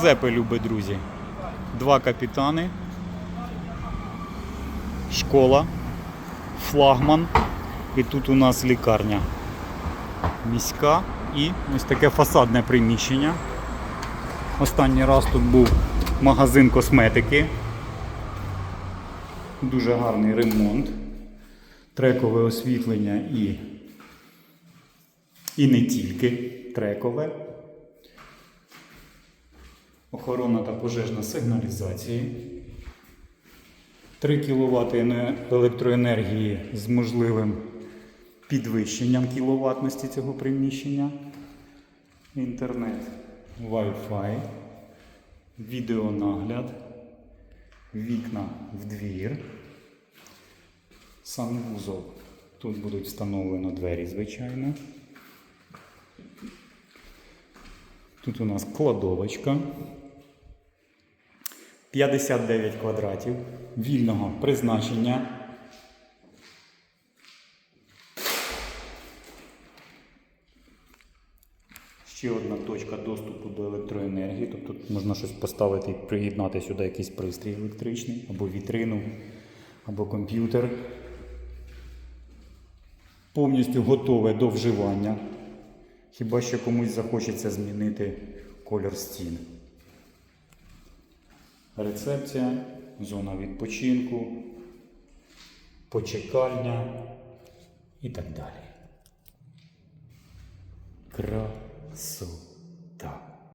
Зепи, любі друзі. Два капітани. Школа, флагман. І тут у нас лікарня міська і ось таке фасадне приміщення. Останній раз тут був магазин косметики. Дуже гарний ремонт, трекове освітлення і, і не тільки трекове. Охорона та пожежна сигналізація. 3 кВт електроенергії з можливим підвищенням кіловатності цього приміщення. Інтернет, Wi-Fi, відеонагляд, вікна в двір, санвузол. Тут будуть встановлено двері, звичайно. Тут у нас кладовочка. 59 квадратів вільного призначення. Ще одна точка доступу до електроенергії. Тобто тут можна щось поставити і приєднати сюди якийсь пристрій електричний, або вітрину, або комп'ютер. Повністю готове до вживання. Хіба що комусь захочеться змінити колір стін. Рецепція, зона відпочинку, почекальня і так далі. Красота.